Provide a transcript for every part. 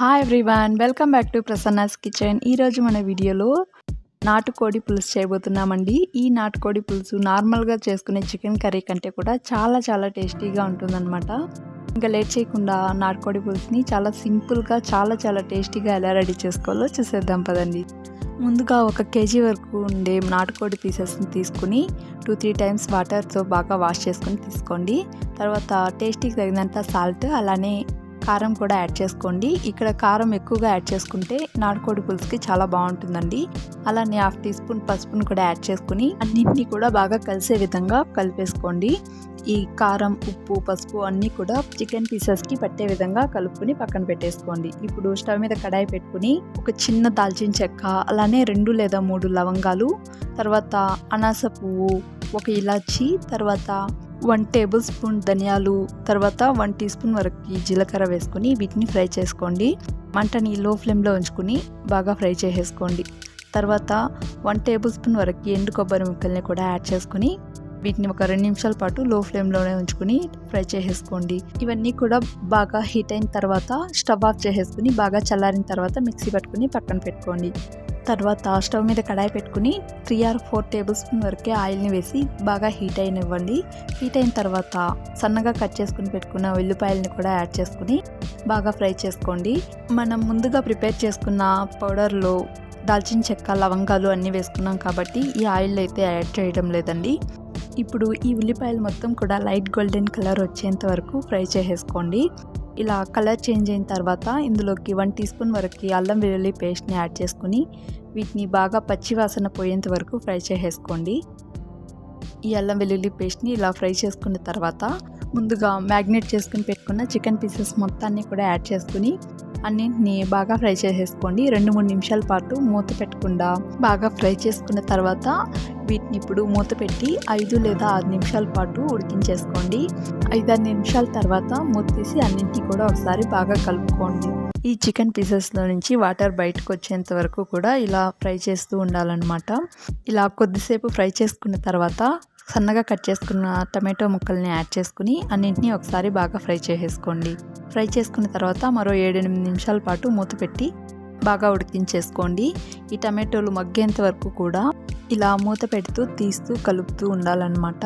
Hi everyone welcome back to Prasanna's kitchen ఈరోజు మన వీడియోలో నాటుకోడి పులుసు చేయబోతున్నామండి. ఈ నాటుకోడి పులుసు నార్మల్గా చేసుకునే చికెన్ కర్రీ కంటే కూడా చాలా చాలా టేస్టీగా ఉంటుందన్నమాట. ఇంకా లేట్ చేయకుండా నాటుకోడి పులుసుని చాలా సింపుల్గా చాలా చాలా టేస్టీగా ఎలా రెడీ చేసుకోవాలో చూసేద్దాం పదండి. ముందుగా ఒక కేజీ వరకు ఉండే నాటుకోడి పీసెస్ని తీసుకుని టూ త్రీ టైమ్స్ వాటర్తో బాగా వాష్ చేసుకొని తీసుకోండి. తర్వాత టేస్టీకి తగినంత సాల్ట్ అలానే కారం కూడా యాడ్ చేసుకోండి. ఇక్కడ కారం ఎక్కువగా యాడ్ చేసుకుంటే నాటుకోడి పులుసుకి చాలా బాగుంటుందండి. అలానే హాఫ్ టీ స్పూన్ పసుపును కూడా యాడ్ చేసుకుని అన్నింటినీ కూడా బాగా కలిసే విధంగా కలిపేసుకోండి. ఈ కారం ఉప్పు పసుపు అన్నీ కూడా చికెన్ పీసెస్కి పట్టే విధంగా కలుపుకొని పక్కన పెట్టేసుకోండి. ఇప్పుడు స్టవ్ మీద కడాయి పెట్టుకుని ఒక చిన్న దాల్చిన చెక్క అలానే రెండు లేదా మూడు లవంగాలు తర్వాత అనాస పువ్వు ఒక ఇలాచి తర్వాత వన్ టేబుల్ స్పూన్ ధనియాలు తర్వాత వన్ టీ స్పూన్ వరకు జీలకర్ర వేసుకొని వీటిని ఫ్రై చేసుకోండి. మంటని లో ఫ్లేమ్లో ఉంచుకుని బాగా ఫ్రై చేసేసుకోండి. తర్వాత వన్ టేబుల్ స్పూన్ వరకు ఎండు కొబ్బరి ముక్కల్ని కూడా యాడ్ చేసుకుని వీటిని ఒక రెండు నిమిషాల పాటు లో ఫ్లేమ్లోనే ఉంచుకుని ఫ్రై చేసేసుకోండి. ఇవన్నీ కూడా బాగా హీట్ అయిన తర్వాత స్టవ్ ఆఫ్ చేసేసుకుని బాగా చల్లారిన తర్వాత మిక్సీ పట్టుకుని పక్కన పెట్టుకోండి. తర్వాత స్టవ్ మీద కడాయి పెట్టుకుని three or four tablespoon వరకే ఆయిల్ని వేసి బాగా హీట్ అయినివ్వండి. హీట్ అయిన తర్వాత సన్నగా కట్ చేసుకుని పెట్టుకున్న ఉల్లిపాయలని కూడా యాడ్ చేసుకుని బాగా ఫ్రై చేసుకోండి. మనం ముందుగా ప్రిపేర్ చేసుకున్న పౌడర్లో దాల్చిన చెక్క లవంగాలు అన్నీ వేసుకున్నాం కాబట్టి ఈ ఆయిల్ అయితే యాడ్ చేయడం లేదండి. ఇప్పుడు ఈ ఉల్లిపాయలు మొత్తం కూడా లైట్ గోల్డెన్ కలర్ వచ్చేంత వరకు ఫ్రై చేసేసుకోండి. ఇలా కలర్ చేంజ్ అయిన తర్వాత ఇందులోకి వన్ టీ స్పూన్ వరకు అల్లం వెల్లుల్లి పేస్ట్ని యాడ్ చేసుకుని వీటిని బాగా పచ్చివాసన పోయేంత వరకు ఫ్రై చేసేసుకోండి. ఈ అల్లం వెల్లుల్లి పేస్ట్ని ఇలా ఫ్రై చేసుకున్న తర్వాత ముందుగా మ్యాగ్నేట్ చేసుకుని పెట్టుకున్న చికెన్ పీసెస్ మొత్తాన్ని కూడా యాడ్ చేసుకుని అన్నింటిని బాగా ఫ్రై చేసేసుకోండి. రెండు మూడు నిమిషాల పాటు మూత పెట్టకుండా బాగా ఫ్రై చేసుకున్న తర్వాత వీటిని ఇప్పుడు మూత పెట్టి ఐదు లేదా ఆరు నిమిషాల పాటు ఉడికించేసుకోండి. ఐదారు నిమిషాల తర్వాత మూత తీసి అన్నింటినీ కూడా ఒకసారి బాగా కలుపుకోండి. ఈ చికెన్ పీసెస్లో నుంచి వాటర్ బయటకు వచ్చేంత వరకు కూడా ఇలా ఫ్రై చేస్తూ ఉండాలన్నమాట. ఇలా కొద్దిసేపు ఫ్రై చేసుకున్న తర్వాత సన్నగా కట్ చేసుకున్న టమాటో ముక్కల్ని యాడ్ చేసుకుని అన్నింటినీ ఒకసారి బాగా ఫ్రై చేసేసుకోండి. ఫ్రై చేసుకున్న తర్వాత మరో ఏడెనిమిది నిమిషాల పాటు మూత పెట్టి బాగా ఉడికించేసుకోండి. ఈ టమాటోలు మగ్గేంత వరకు కూడా ఇలా మూత పెడుతూ తీస్తూ కలుపుతూ ఉండాలన్నమాట.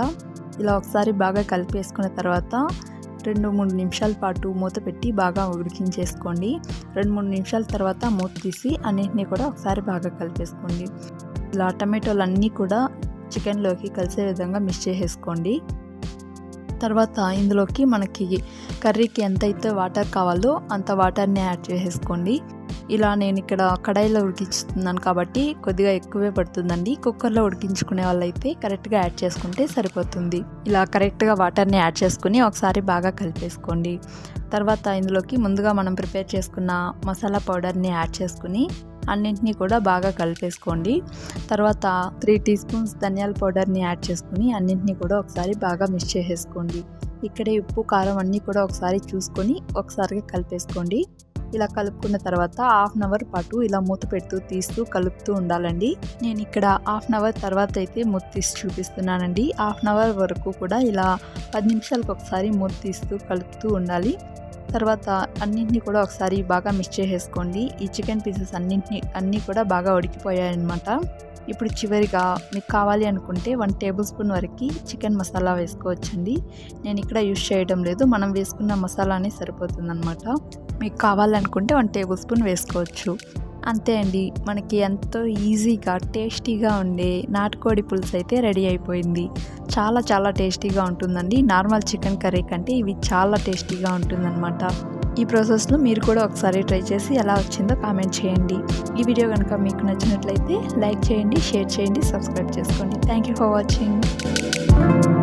ఇలా ఒకసారి బాగా కలిపేసుకున్న తర్వాత రెండు మూడు నిమిషాల పాటు మూత పెట్టి బాగా ఉడికించేసుకోండి. రెండు మూడు నిమిషాల తర్వాత మూత తీసి అన్నింటినీ కూడా ఒకసారి బాగా కలిపేసుకోండి. ఇలా టమాటోలు అన్నీ కూడా చికెన్లోకి కలిసే విధంగా మిక్స్ చేసేసుకోండి. తర్వాత ఇందులోకి మనకి కర్రీకి ఎంతైతే వాటర్ కావాలో అంత వాటర్ని యాడ్ చేసేసుకోండి. ఇలా నేను ఇక్కడ కడాయిలో ఉడికిస్తున్నాను కాబట్టి కొద్దిగా ఎక్కువే పడుతుందండి. కుక్కర్లో ఉడికించుకునే వాళ్ళైతే కరెక్ట్గా యాడ్ చేసుకుంటే సరిపోతుంది. ఇలా కరెక్ట్గా వాటర్ని యాడ్ చేసుకుని ఒకసారి బాగా కలిపేసుకోండి. తర్వాత ఇందులోకి ముందుగా మనం ప్రిపేర్ చేసుకున్న మసాలా పౌడర్ని యాడ్ చేసుకుని అన్నింటినీ కూడా బాగా కలిపేసుకోండి. తర్వాత త్రీ టీ స్పూన్స్ ధనియాల పౌడర్ని యాడ్ చేసుకుని అన్నింటినీ కూడా ఒకసారి బాగా మిక్స్ చేసేసుకోండి. ఇక్కడే ఉప్పు కారం అన్నీ కూడా ఒకసారి చూసుకొని ఒకసారిగా కలిపేసుకోండి. ఇలా కలుపుకున్న తర్వాత హాఫ్ అన్ అవర్ పాటు ఇలా మూత పెడుతూ తీస్తూ కలుపుతూ ఉండాలండి. నేను ఇక్కడ హాఫ్ అన్ అవర్ తర్వాత అయితే మూత తీసి చూపిస్తున్నానండి. హాఫ్ అన్ అవర్ వరకు కూడా ఇలా పది నిమిషాలకు ఒకసారి మూత తీస్తూ కలుపుతూ ఉండాలి. తర్వాత అన్నింటినీ కూడా ఒకసారి బాగా మిక్స్ చేసేసుకోండి. ఈ చికెన్ పీసెస్ అన్నింటినీ అన్నీ కూడా బాగా ఉడికిపోయాయన్నమాట. ఇప్పుడు చివరిగా మీకు కావాలి అనుకుంటే వన్ టేబుల్ స్పూన్ వరకు చికెన్ మసాలా వేసుకోవచ్చండి. నేను ఇక్కడ యూస్ చేయడం లేదు. మనం వేసుకున్న మసాలానే సరిపోతుందన్నమాట. మీకు కావాలనుకుంటే వన్ టేబుల్ స్పూన్ వేసుకోవచ్చు. అంతే అండి మనకి ఎంతో ఈజీగా టేస్టీగా ఉండే నాటుకోడి పులుసు అయితే రెడీ అయిపోయింది. చాలా చాలా టేస్టీగా ఉంటుందండి. నార్మల్ చికెన్ కర్రీ కంటే ఇవి చాలా టేస్టీగా ఉంటుందన్నమాట. ఈ ప్రాసెస్లో మీరు కూడా ఒకసారి ట్రై చేసి ఎలా వచ్చిందో కామెంట్ చేయండి. ఈ వీడియో కనుక మీకు నచ్చినట్లయితే లైక్ చేయండి షేర్ చేయండి సబ్స్క్రైబ్ చేసుకోండి. Thank you for watching.